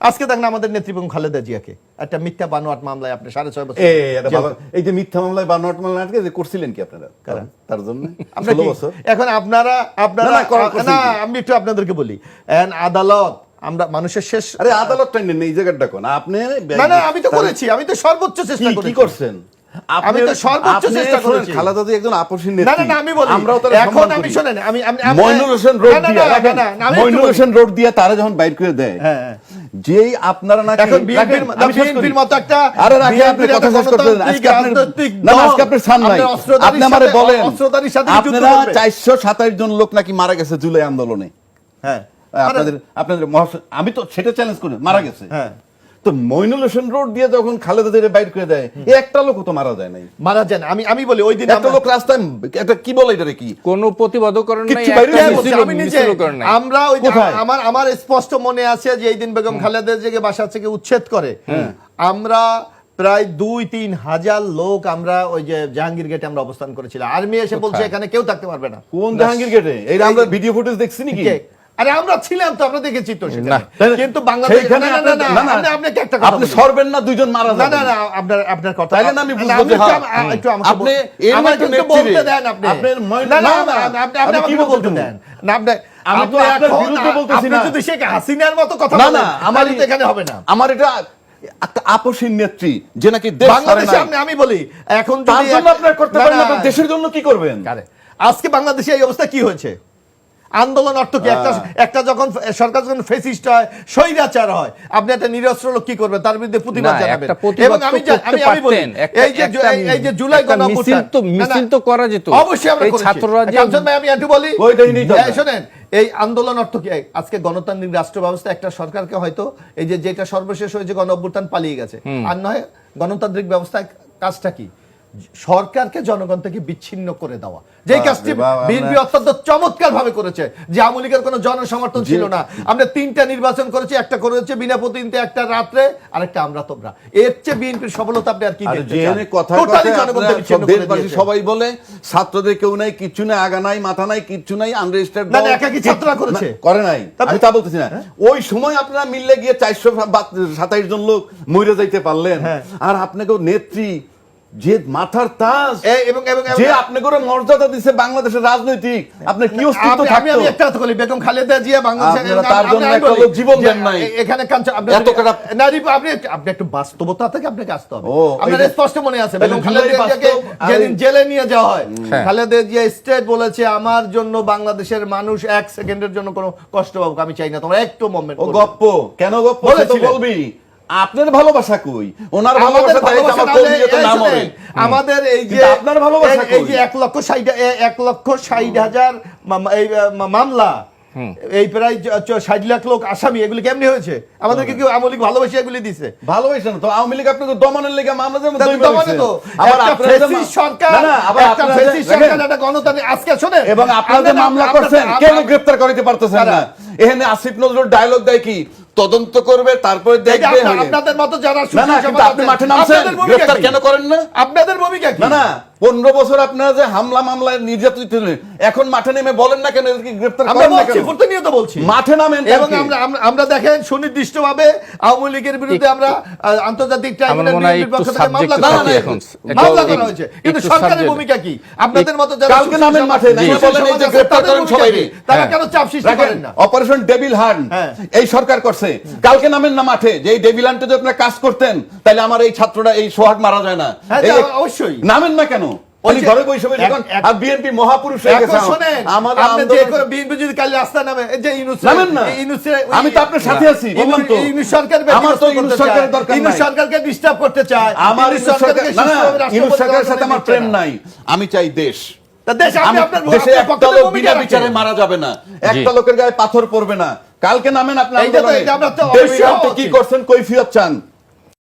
আজকে দেখেন আমাদের নেতৃবৃন্দ খালেদা জিয়াকে। একটা মিথ্যা বানোয়াট মামলায় আপনি সাড়ে ছয় বছর এই যে মিথ্যা মামলায় বানোয়াট মামলা আটকে যে করছিলেন কি আপনারা? তার জন্য? বছর? এখন আপনারা আপনারা না? আমি একটু আপনাদেরকে বলি। এন আদালত আমরা মানুষের শেষ আরে আদালতটা নেই এই জায়গাটা কোন? আপনি না না আমি তো করেছি আমি তো সর্বোচ্চ চেষ্টা করেছি কি করছেন? আমি তো সর্বোচ্চ চেষ্টা করেছি। খালেদা একজন নেত্রী না না আমি বলি আমরাও তার এখন আমি শোনেন আমি আমি মইনুল হোসেন রোড দিয়ে মইনুল হোসেন রোড দিয়ে তারা যখন বাইর করে দেয় হ্যাঁ, হ্যাঁ। যেই আপনারা নাকি এখন বিএনপির মতো একটা আরে রাখেন, আপনি কথা শেষ করতে দেন। আজকে রাজনৈতিক না, আজকে আপনার নাই। আপনি আমারে বলেন, অস্ত্রধারীর সাথে কি যুদ্ধ আপনারা করবে? 427 জন লোক নাকি মারা গেছে জুলাই আন্দোলনে হ্যাঁ আপনাদের আপনাদের আমি তো সেটা চ্যালেঞ্জ করি মারা গেছে হ্যাঁ। তো মইনুল হোসেন রোড দিয়ে যখন খালেদা বাইর করে দেয় একটা লোকও তো মারা যায় নাই। মারা যান আমি আমি বলি ওই দিন একটা লোক রাস্তায় এটা কি বলে এটারে কি? কোন প্রতিবাদ করেন নাই। আমরা ওই আমার আমার স্পষ্ট মনে আছে যে এই দিন বেগম খালেদা জিয়াকে বাসা থেকে উচ্ছেদ করে। আমরা প্রায় দুই তিন হাজার লোক আমরা ওই যে জাহাঙ্গীর গেটে আমরা অবস্থান করেছিলাম। আর্মি এসে বলছে এখানে কেউ থাকতে পারবে না। কোন জাহাঙ্গীর গেটে এই আমরা ভিডিও ফুটেজ দেখছি নাকি? কে? আরে আমরা ছিলাম তো আমরা দেখেছি তো। কিন্তু বাংলাদেশ আপনাকে একটা কথা আপনি সরবেন না দুইজন মারা না না না আপনার আপনার কথা তাইলে না আমি বুঝব যে একটু হ্যাঁ, একটু আমাকে আপনি নেত্রী বলতে দেন আপনি আপনার না না আপনি আপনি কি বলতে দেন না আপনি আমি তো আপনার বিরুদ্ধে বলতেছি আপনি না। যদি শেখ হাসিনার মতো কথা না না আমার তাহলে এখানে হবে না আমার এটা আপসীন নেত্রী যে নাকি দেশ বাংলাদেশে আমি বলি এখন যদি আপনার করতে পারেন না, দেশের জন্য কি করবেন আজকে বাংলাদেশে এই অবস্থা কি হয়েছে আন্দোলন অর্থ কি? একটা হ্যাঁ। একটা যখন সরকার যখন ফেসিস্ট হয় স্বৈরাচার হয় আপনি একটা নিরস্ত্র লোক কি করবেন? তার বিরুদ্ধে প্রতিবাদ জানাবেন। এবং আমি আমি আমি বলি এই যে এই- যে জুলাই একটা গণ মিছিল অভ্যুত্থান, তো- মিছিল তো করা যেত। অবশ্যই আমরা করেছি। ছাত্ররা ভাই আমি একটু বলি। এই এই আন্দোলন অর্থ কি? আজকে গণতান্ত্রিক রাষ্ট্র ব্যবস্থা একটা সরকারকে হয়তো এই যে যেটা সর্বশেষ হয়েছে গণ অভ্যুত্থান পালিয়ে গেছে। আর নয় গণতান্ত্রিক ব্যবস্থায় কাজটা কি? সরকারকে জনগণ থেকে বিচ্ছিন্ন করে দেওয়া। যে কাজটি বিএনপি অত্যন্ত চমৎকার ভাবে করেছে যে আওয়ামী লীগের কোনো জনসমর্থন ছিল না। আমরা তিনটা নির্বাচন করেছি একটা করেছে বিনা প্রতিনিধিতে একটা রাত্রে আরেকটা আমরা তোমরা। এর চেয়ে বিএনপির সফলতা আপনি আর কি আর সবাই বলে ছাত্রদের কেউ নাই কিচ্ছু নাই আগা নাই মাথা নাই কিচ্ছু নাই আনরেজিস্টার্ড না, না, একাকী ছাত্ররা করেছে। করে নাই। আমি তা বলতেছি না। ওই সময় আপনারা মিললে গিয়ে চারশো সাতাইশ জন লোক মরে যাইতে পারলেন। হ্যাঁ। আর আপনাকেও নেত্রী যে মাথার তাজ এবং এবং এবং- যে আপনাকে মর্যাদা দিছে বাংলাদেশের রাজনৈতিক আপনার কি অস্তিত্ব থাকতো? আমি একটা কথা বলি বেগম খালেদা জিয়া বাংলাদেশে আপনারা তার জন্য একটা লোক জীবন দেন নাই। এখানে কাঞ্চন আপনি এত খারাপ- না রিপু, আপনি আপনি একটু বাস্তবতা থেকে আপনাকে আসতে হবে। আপনার স্পষ্ট মনে আছে বেগম খালেদা জিয়াকে যেদিন জেলে নিয়ে যাওয়া হয় হ্যাঁ। খালেদা জিয়া স্টেট বলেছে আমার জন্য বাংলাদেশের মানুষ এক সেকেন্ডের জন্য কোনো কষ্ট পাবো আমি চাই না। তোমরা একটু মোমেন্ট ও গপ্প। কেন গপ্প? বলবি। আপনার ভালোবাসা কই? ওনার ভালোবাসা তাই আমার না হলে- কর্মীয়তে এই না আমাদের এই যে আপনার ভালোবাসা এই- এই যে এক লক্ষ ষাট এ- এক লক্ষ ষাট হাজার এই মামলা এই প্রায় ষাট লাখ লোক আসামি এগুলি কেমনি হয়েছে? আমাদেরকে কেউ আমলিক ভালোবাসে এগুলি দিছে। ভালোবাসা না তো আওয়ামী লীগ আপনাকে দমনের লেগে মামলা যেমন তা দই তো। তো আবার ফেসিস্ট সরকার না, না, আবার দেখেন, সরকার একটা গণতান্ত্রিক আজকে শুনেন। এবং আপনারা যে মামলা করছেন কেন গ্রেফতার করতে পারতেছেন না? এখানে আসিফ নজরুল ডায়লগ দেয় কি? তদন্ত করবে তারপরে দেখবে আপনাদের মতো যারা না না কিন্তু আপনি মাঠে নামছেন গ্রেফতার কেন করেন না? আপনাদের ভূমিকা কি? না না। পনেরো বছর আপনারা যে হামলা মামলায় নির্যাতিত এখন মাঠে নেমে বলেন না কেন এদেরকে গ্রেফতার আমরা বলছি প্রতিনিয়ত বলছি। মাঠে নামেন এবং আমরা দেখেন সুনির্দিষ্টভাবে আওয়ামী লীগের বিরুদ্ধে আমরা আন্তর্জাতিক পক্ষ থেকে মামলা করা হয়েছে। এখন। মামলা করা হয়েছে। কিন্তু সরকারের ভূমিকা কি? আপনাদের মতো যারা কালকে নামেন মাঠে, বলেন এই যে করেন তারা হ্যাঁ। কেন চাপ সৃষ্টি করেন না? অপারেশন ডেভিল হ্যাঁ। এই সরকার করছে। কালকে নামেন না মাঠে যে এই ডেভিল হান্টে যদি আপনারা কাজ করতেন তাহলে আমার এই ছাত্রটা এই সোহাগ মারা যায় না। হ্যাঁ, অবশ্যই। নামেন না কেন? খালি যে- ঘরে বসে বসে এখন আর বিএনপি মহাপুরুষ হয়ে গেছে আমাদের আপনি যে করে বিএনপি যদি কাল রাস্তা নামে এই যে ইউনুস নামেন না। আমি তো আপনার সাথে আছি, বললাম তো। ইউনুস সরকার আমার তো ইউনুস সরকারের। দরকার ইউনুস নাই। সরকারকে ডিস্টার্ব করতে চায়। আমার সরকারকে না ইউনুস সরকারের সাথে আমার প্রেম নাই। আমি চাই দেশ। তা দেশ আমি- আপনার দেশে একটা লোক বিনা বিচারে মারা যাবে না। একটা লোকের গায়ে পাথর পড়বে না। কালকে নামেন হান্টে কি করছেন? কৈফিয়ত চান।